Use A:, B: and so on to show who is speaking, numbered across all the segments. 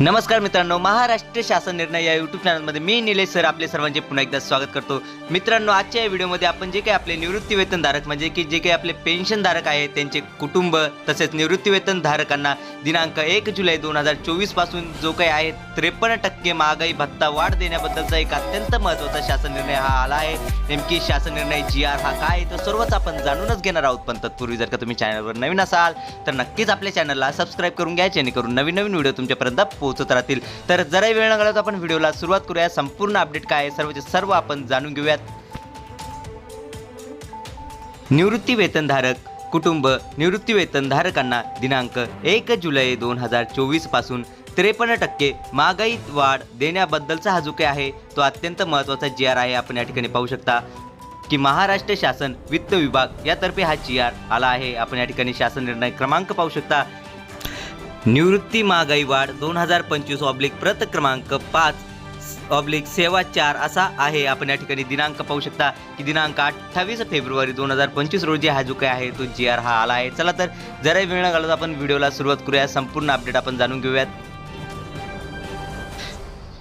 A: नमस्कार मित्रांनो महाराष्ट्र शासन निर्णय या यूट्यूब चॅनलमध्ये मी निलेश सर आपले सर्वांचे पुन्हा एकदा स्वागत करतो. मित्रांनो आजच्या या व्हिडिओमध्ये आपण जे काही आपले निवृत्तीवेतनधारक म्हणजे की जे काही आपले पेन्शनधारक आहेत त्यांचे कुटुंब तसेच निवृत्तीवेतनधारकांना दिनांक एक जुलै दोन हजार चोवीसपासून जो काही आहे त्रेपन्न टक्के महागाई भत्ता वाढ देण्याबद्दलचा एक अत्यंत महत्त्वाचा शासन निर्णय हा आला आहे. नेमकी शासन निर्णय जी आर हा काय आहे तो सर्वच आपण जाणूनच घेणार आहोत. पण तत्पूर्वी जर का तुम्ही चॅनलवर नवीन असाल तर नक्कीच आपल्या चॅनलला सबस्क्राईब करून घ्या जेणेकरून नवीन नवीन व्हिडिओ तुमच्यापर्यंत पोहोचत राहतील. तर जरा वेळ न घालवता आपण व्हिडिओला सुरुवात करूया. संपूर्ण अपडेट काय आहे सर्वचे सर्व आपण जाणून घेऊयात. निवृत्ती वेतनधारक कुटुंब निवृत्ती वेतनधारकांना दिनांक एक जुलै दोन हजार चोवीसपासून त्रेपन्न टक्के महागाई वाढ देण्याबद्दलचा हा जो काही आहे तो अत्यंत महत्त्वाचा जी आर आहे आपण या ठिकाणी पाहू शकता. की महाराष्ट्र शासन वित्त विभाग यातर्फे हा जी आर आला आहे. आपण या ठिकाणी शासन निर्णय क्रमांक पाहू शकता. निवृत्ती महागाई वाढ दोन हजार पंचवीस ऑब्लिक प्रत क्रमांक पाच ऑब्लिक सेवा चार असा आहे. आपण या ठिकाणी दिनांक पाहू शकता की दिनांक अठ्ठावीस फेब्रुवारी दोन हजार पंचवीस रोजी हा जो काय आहे तो जी आर हा आला आहे. चला तर जरा वेळ घालत आपण व्हिडिओला सुरुवात करूया. संपूर्ण अपडेट आपण जाणून घेऊयात.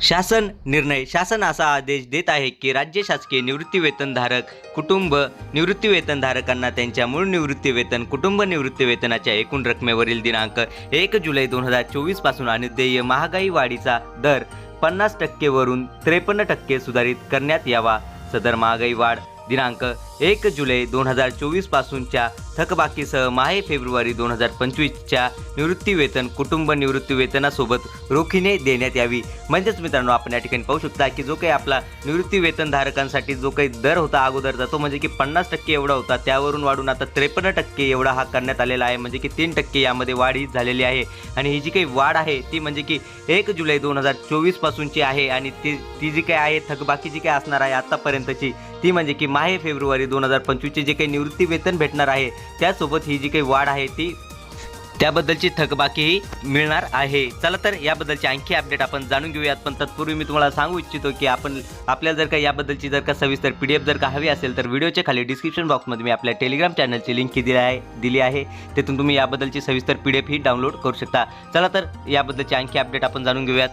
A: शासन निर्णय. शासन असा आदेश देत आहे की राज्य शासकीय निवृत्तीवेतनधारक कुटुंब निवृत्तीवेतनधारकांना त्यांच्या मूळ निवृत्तीवेतन कुटुंब निवृत्तीवेतनाच्या एकूण रकमेवरील दिनांक एक जुलै दोन हजार चोवीसपासून आणि देय महागाई वाढीचा दर पन्नास टक्केवरून त्रेपन्न टक्के सुधारित करण्यात यावा. सदर महागाई वाढ दिनांक एक जुलै दोन हजार चोवीस पासूनच्या थकबाकीसह माहे फेब्रुवारी दोन हजार पंचवीसच्या निवृत्तीवेतन कुटुंब निवृत्ती वेतनासोबत रोखीने देण्यात यावी. म्हणजेच मित्रांनो आपण या ठिकाणी पाहू शकता की जो काही आपला निवृत्तीवेतनधारकांसाठी जो काही दर होता अगोदरचा तो म्हणजे की पन्नास टक्के एवढा होता त्यावरून वाढून आता त्रेपन्न टक्के एवढा हा करण्यात आलेला आहे म्हणजे की तीन टक्के यामध्ये वाढ ही झालेली आहे. आणि ही जी काही वाढ आहे ती म्हणजे की एक जुलै दोन हजार चोवीसपासूनची आहे आणि ती ती जी काही आहे थकबाकी जी काही असणार आहे आत्तापर्यंतची ती म्हणजे की माहे फेब्रुवारी दोन हजार पंचवीसचे जे काही निवृत्ती वेतन भेटणार आहे त्यासोबत ही जी काही वाढ आहे ती त्याबद्दलची थकबाकीही मिळणार आहे. चला तर याबद्दलची आणखी अपडेट आपण जाणून घेऊयात. पण तत्पूर्वी मी तुम्हाला सांगू इच्छितो की आपण आपल्याला जर का याबद्दलची जर का सविस्तर पी डी एफ जर का हवी असेल तर व्हिडिओच्या खाली डिस्क्रिप्शन बॉक्समध्ये मी आपल्या टेलिग्राम चॅनलची लिंक दिली आहे दिली आहे. तिथून तुम्ही याबद्दलची सविस्तर पी डी एफ ही डाउनलोड करू शकता. चला तर याबद्दलची आणखी अपडेट आपण जाणून घेऊयात.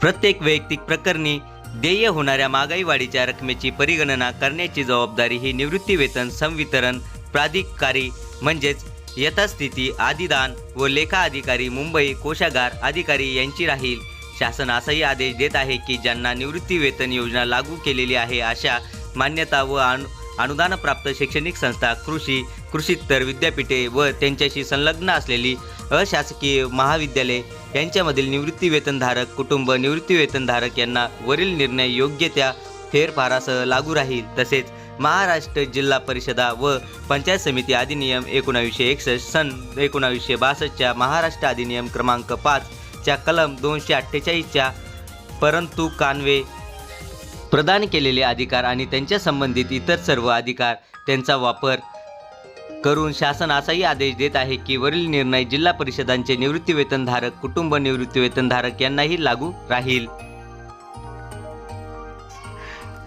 A: प्रत्येक वैयक्तिक प्रकरणी देय होणाऱ्या महागाई वाढीच्या रकमेची परिगणना करण्याची जबाबदारी ही निवृत्तीवेतन संवितरण प्राधिकारी म्हणजेच यथास्थिती आदिदान व लेखा अधिकारी मुंबई कोशागार अधिकारी यांची राहील. शासन असाही आदेश देत आहे की ज्यांना निवृत्तीवेतन योजना लागू केलेली आहे अशा मान्यता व अनु अनुदानप्राप्त शैक्षणिक संस्था कृषी कृषीतर विद्यापीठे व त्यांच्याशी संलग्न असलेली अशासकीय महाविद्यालय यांच्यामधील निवृत्तीवेतनधारक कुटुंब निवृत्तीवेतनधारक यांना वरील निर्णय योग्य त्या फेरफारासह लागू राहील. तसेच महाराष्ट्र जिल्हा परिषदा व पंचायत समिती अधिनियम एकोणावीसशे एकसष्ट सन एकोणावीसशे बासष्टच्या महाराष्ट्र अधिनियम क्रमांक पाचच्या कलम दोनशे अठ्ठेचाळीसच्या परंतु कानवे प्रदान केलेले अधिकार आणि त्यांच्या संबंधित इतर सर्व अधिकार त्यांचा वापर करून शासन असाही आदेश देत आहे की वरील निर्णय जिल्हा परिषदांचे निवृत्तीवेतनधारक कुटुंब निवृत्तीवेतनधारक यांनाही लागू राहील.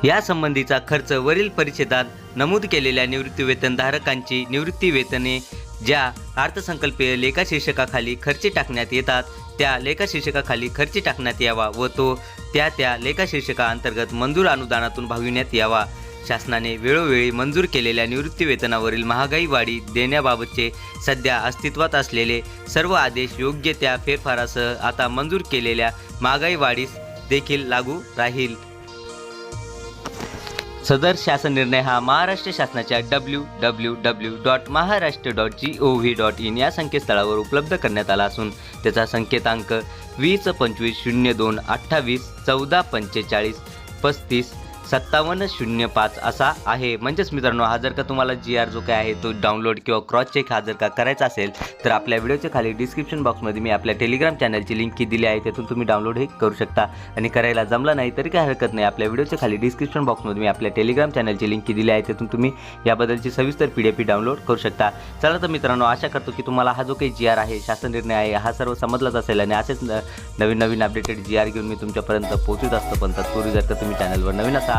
A: या संबंधीचा खर्च वरील परिषदात नमूद केलेल्या निवृत्तीवेतनधारकांची निवृत्तीवेतने ज्या अर्थसंकल्पीय लेखाशीर्षकाखाली खर्च खर्ची टाकण्यात येतात त्या लेखाशीर्षकाखाली खर्च खर्ची टाकण्यात यावा व तो त्या त्या लेखाशीर्षकाअंतर्गत मंजूर अनुदानातून भागविण्यात यावा. शासनाने वेळोवेळी मंजूर केलेल्या निवृत्तीवेतनावरील महागाई वाढी देण्याबाबतचे सध्या अस्तित्वात असलेले सर्व आदेश योग्य त्या फेरफारासह आता मंजूर केलेल्या महागाई वाढीस देखील लागू राहील. सदर शासन निर्णय हा महाराष्ट्र शासनाच्या W W W dot Maharashtra dot G O V dot in या संकेतस्थळावर उपलब्ध करण्यात आला असून त्याचा संकेतांक वीस पंचवीस शून्य दोन अठ्ठावीस चौदा पंचेचाळीस पस्तीस सत्तावन्न शून्य पाच असा आहे. म्हणजेच मित्रांनो हा जर का तुम्हाला जी आर जो काय आहे तो डाउनलोड किंवा क्रॉस चेक हा जर का करायचा असेल तर आपल्या व्हिडिओच्या खाली डिस्क्रिप्शन बॉक्समध्ये मी आपल्या टेलिग्राम चॅनलची लिंक की दिली आहे. त्यातून तुम्ही डाउनलोडही करू शकता. आणि करायला जमला नाही तरी काही हरकत नाही. आपल्या व्हिडिओच्या खाली डिस्क्रिप्शन बॉक्समध्ये मी आपल्या टेलिग्राम चॅनलची लिंक की दिली आहे. त्यातून तुम्ही याबद्दलची सविस्तर पी डी एफ डाउनलोड करू शकता. चला तर मित्रांनो आशा करतो की तुम्हाला हा जो काही जी आर आहे शासन निर्णय आहे हा सर्व समजलाच असेल. आणि असेच न- नवीन नवीन अपडेटेड जी आर घेऊन मी तुमच्यापर्यंत पोहोचत असतो. पण तत्पूर्वी जर का तुम्ही चॅनलवर नवीन असाल